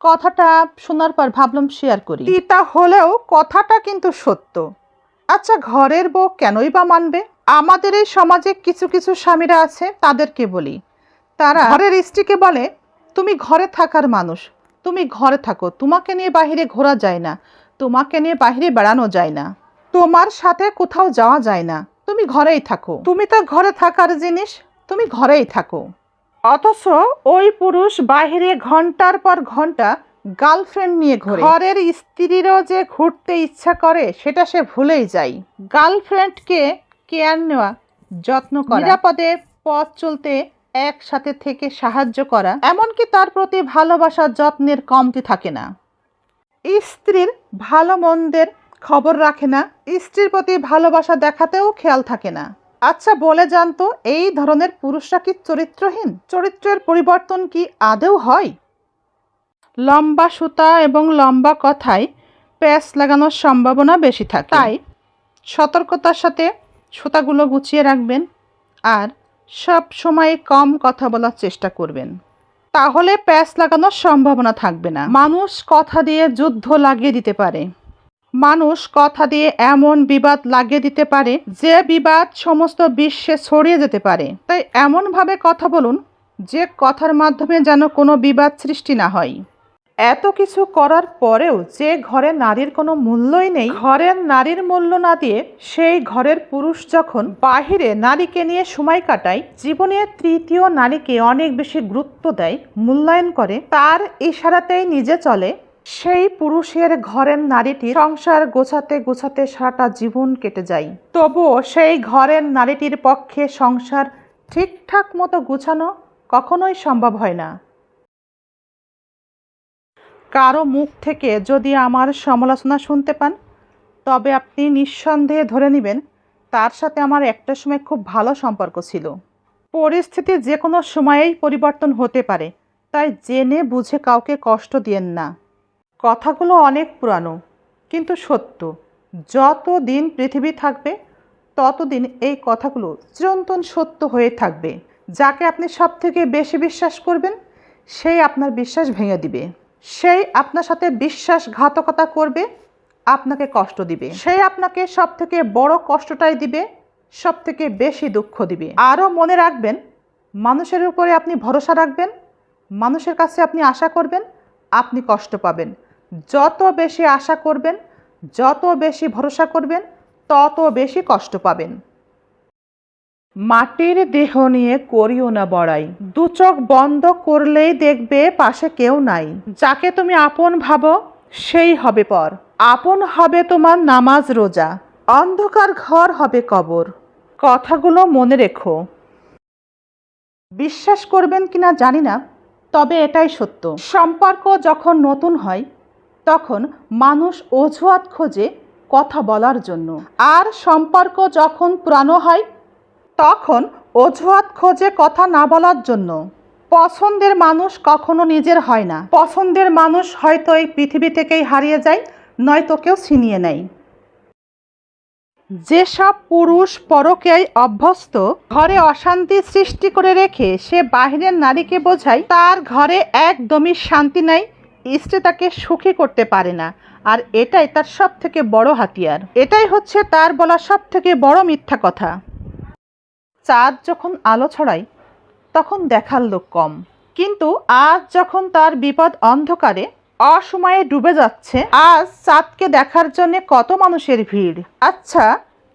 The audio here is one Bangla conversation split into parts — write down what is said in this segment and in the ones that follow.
কথাটা শোনার পর ভাবলাম শেয়ার করি। তিতা হলেও কথাটা কিন্তু সত্য। আচ্ছা ঘরের বউ কেনই বা মানবে? আমাদের এই সমাজে কিছু কিছু স্বামীরা আছে, তাদেরকে বলি। তারা ঘরের স্ত্রীকে বলে, তুমি ঘরে থাকার মানুষ। তুমি ঘরে থাকো। তোমাকে নিয়ে বাইরে ঘোরা যায় না। তোমাকে নিয়ে বাইরে বেড়ানো যায় না। তোমার সাথে কোথাও যাওয়া যায় না। তুমি ঘরেই থাকো। তুমি তো ঘরে থাকার জিনিস। তুমি ঘরেই থাকো। অথচ ওই পুরুষ বাইরে ঘণ্টার পর ঘণ্টা গার্লফ্রেন্ড নিয়ে ঘোরে। ঘরের স্ত্রীরও যে ঘুরতে ইচ্ছা করে, সেটা সে ভুলেই যায়। গার্লফ্রেন্ডকে কেয়ার নেওয়া, যত্ন করা, নিরাপদে পথ চলতে একসাথে থেকে সাহায্য করা, এমনকি তার প্রতি ভালোবাসা যত্নের কমতি থাকে না। স্ত্রীর ভালো মন্দের খবর রাখে না, স্ত্রীর প্রতি ভালোবাসা দেখাতেও খেয়াল থাকে না। আচ্ছা বলে জানতো এই ধরনের পুরুষরা কি চরিত্রহীন? চরিত্রের পরিবর্তন কি আদৌ হয়? লম্বা সুতা এবং লম্বা কথায় প্যাচ লাগানোর সম্ভাবনা বেশি থাকে। তাই? সতর্কতার সাথে সুতাগুলো গুছিয়ে রাখবেন আর সব সময় কম কথা বলার চেষ্টা করবেন। তাহলে প্যাচ লাগানোর সম্ভাবনা থাকবে না। মানুষ কথা দিয়ে যুদ্ধ লাগিয়ে দিতে পারে। মানুষ কথা দিয়ে এমন বিবাদ লাগিয়ে দিতে পারে যে বিবাদ সমস্ত বিশ্বে ছড়িয়ে যেতে পারে। তাই এমনভাবে কথা বলুন যে কথার মাধ্যমে যেন কোনো বিবাদ সৃষ্টি না হয়। এত কিছু করার পরেও যে ঘরে নারীর কোনো মূল্যই নেই, ঘরের নারীর মূল্য না দিয়ে সেই ঘরের পুরুষ যখন বাহিরে নারীকে নিয়ে সময় কাটায় জীবনের তৃতীয় নারীকে অনেক বেশি গুরুত্ব দেয়, মূল্যায়ন করে, তার ইশারাতেই নিজে চলে সেই পুরুষের ঘরের নারীটি সংসার গোছাতে গোছাতে সারাটা জীবন কেটে যায়। তবুও সেই ঘরের নারীটির পক্ষে সংসার ঠিকঠাক মতো গোছানো কখনোই সম্ভব হয় না। কারও মুখ থেকে যদি আমার সমালোচনা শুনতে পান, তবে আপনি নিঃসন্দেহে ধরে নেবেন তার সাথে আমার একটা সময় খুব ভালো সম্পর্ক ছিল। পরিস্থিতি যে কোনো সময়েই পরিবর্তন হতে পারে, তাই জেনে বুঝে কাউকে কষ্ট দিয়েন না। কথাগুলো অনেক পুরানো, কিন্তু সত্য। যত দিন পৃথিবী থাকবে, ততদিন এই কথাগুলো চিরন্তন সত্য হয়ে থাকবে, যাকে আপনি সব থেকে বেশি বিশ্বাস করবেন, সেই আপনার বিশ্বাস ভেঙে দিবে। সেই আপনার সাথে বিশ্বাসঘাতকতা করবে, আপনাকে কষ্ট দিবে। সেই আপনাকে সব থেকে বড় কষ্টটাই দিবে সব থেকে বেশি দুঃখ দিবে। আরও মনে রাখবেন, মানুষের উপরে আপনি ভরসা রাখবেন, মানুষের কাছে আপনি আশা করবেন, আপনি কষ্ট পাবেন। যত বেশি আশা করবেন, যত বেশি ভরসা করবেন, তত বেশি কষ্ট পাবেন। মাটির দেহ নিয়ে করিও না বড়াই। দু চোখ বন্ধ করলেই দেখবে পাশে কেউ নাই। যাকে তুমি আপন ভাবো, সেই হবে পর। আপন হবে তোমার নামাজ রোজা। অন্ধকার ঘর হবে কবর। কথাগুলো মনে রেখো। বিশ্বাস করবেন কিনা জানি না, তবে এটাই সত্য। সম্পর্ক যখন নতুন হয় তখন মানুষ অজুহাত খোঁজে কথা বলার জন্য। আর সম্পর্ক যখন পুরানো হয়, তখন অজুহাত খোঁজে কথা না বলার জন্য। পছন্দের মানুষ কখনো নিজের হয় না। পছন্দের মানুষ হয়তো এই পৃথিবী থেকেই হারিয়ে যায়, নয়তো কেউ ছিনিয়ে নেয়। যেসব পুরুষ পরকেয় অভ্যস্ত, ঘরে অশান্তি সৃষ্টি করে রেখে সে বাহিরের নারীকে বোঝায়, তার ঘরে একদমই শান্তি নাই স্ত্রী তাকে সুখী করতে পারে না, আর এটাই তার সব থেকে বড় হাতিয়ার। এটাই হচ্ছে তার বলা সব থেকে বড় মিথ্যা কথা। চাঁদ যখন আলো ছড়ায়, তখন দেখার লোক কম। কিন্তু আজ যখন তার বিপদ অন্ধকারে, অসময়ে ডুবে যাচ্ছে, আজ চাঁদকে দেখার জন্য কত মানুষের ভিড়। আচ্ছা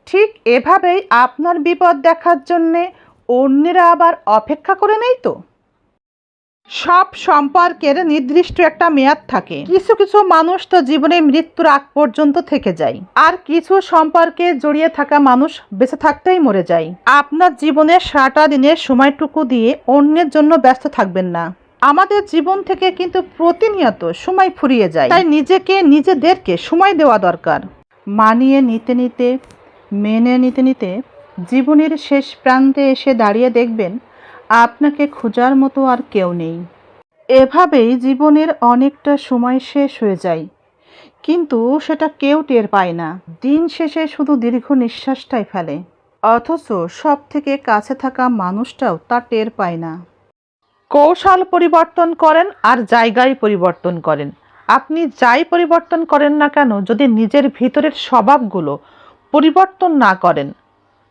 ঠিক এভাবেই আপনার বিপদ দেখার জন্যে অন্যেরা আবার অপেক্ষা করে নেই তো? সব সম্পর্কের নির্দিষ্ট একটা মেয়াদ থাকে। কিছু কিছু মানুষ তো জীবনে মৃত্যুর আগ পর্যন্ত থেকে যায়। আর কিছু সম্পর্কে জড়িয়ে থাকা মানুষ বেঁচে থাকতেই মরে যায়। আপনার জীবনের সারাটা দিনের সময়টুকু দিয়ে অন্যের জন্য ব্যস্ত থাকবেন না। আমাদের জীবন থেকে কিন্তু প্রতিনিয়ত সময় ফুরিয়ে যায়। তাই নিজেকে, নিজেদেরকে সময় দেওয়া দরকার। মানিয়ে নিতে নিতে, মেনে নিতে নিতে জীবনের শেষ প্রান্তে এসে দাঁড়িয়ে দেখবেন আপনাকে খোঁজার মতো আর কেউ নেই। এভাবেই জীবনের অনেকটা সময় শেষ হয়ে যায়। কিন্তু সেটা কেউ টের পায় না। দিন শেষে শুধু দীর্ঘ নিঃশ্বাসটাই ফেলে। অথচ সব থেকে কাছে থাকা মানুষটাও তা টের পায় না। কৌশল পরিবর্তন করেন আর জায়গায় পরিবর্তন করেন। আপনি যাই পরিবর্তন করেন না কেন, যদি নিজের ভিতরের স্বভাবগুলো পরিবর্তন না করেন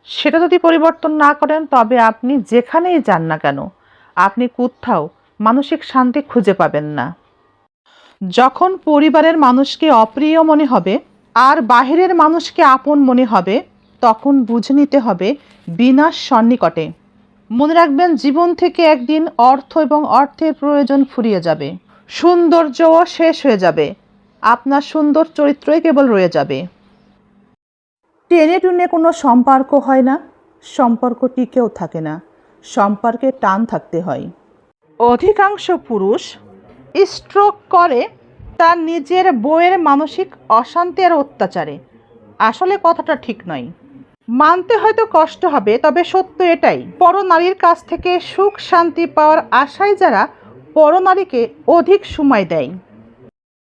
সেটা যদি পরিবর্তন না করেন, তবে আপনি যেখানেই যান না কেন, আপনি কোথাও মানসিক শান্তি খুঁজে পাবেন না। যখন পরিবারের মানুষকে অপ্রিয় মনে হবে আর বাহিরের মানুষকে আপন মনে হবে, তখন বুঝে নিতে হবে বিনাশ সন্নিকটে। মনে রাখবেন, জীবন থেকে একদিন অর্থ এবং অর্থের প্রয়োজন ফুরিয়ে যাবে। সৌন্দর্যও শেষ হয়ে যাবে। আপনার সুন্দর চরিত্রই কেবল রয়ে যাবে। টেনে টুনে কোনো সম্পর্ক হয় না সম্পর্ক টিকেও থাকে না, সম্পর্কে টান থাকতে হয়। অধিকাংশ পুরুষ স্ট্রোক করে তার নিজের বইয়ের মানসিক অশান্তি আর অত্যাচারে। আসলে কথাটা ঠিক নয়। মানতে হয়তো কষ্ট হবে, তবে সত্য এটাই। পরনারীর কাছ থেকে সুখ শান্তি পাওয়ার আশায় যারা পরনারীকে অধিক সময় দেয়।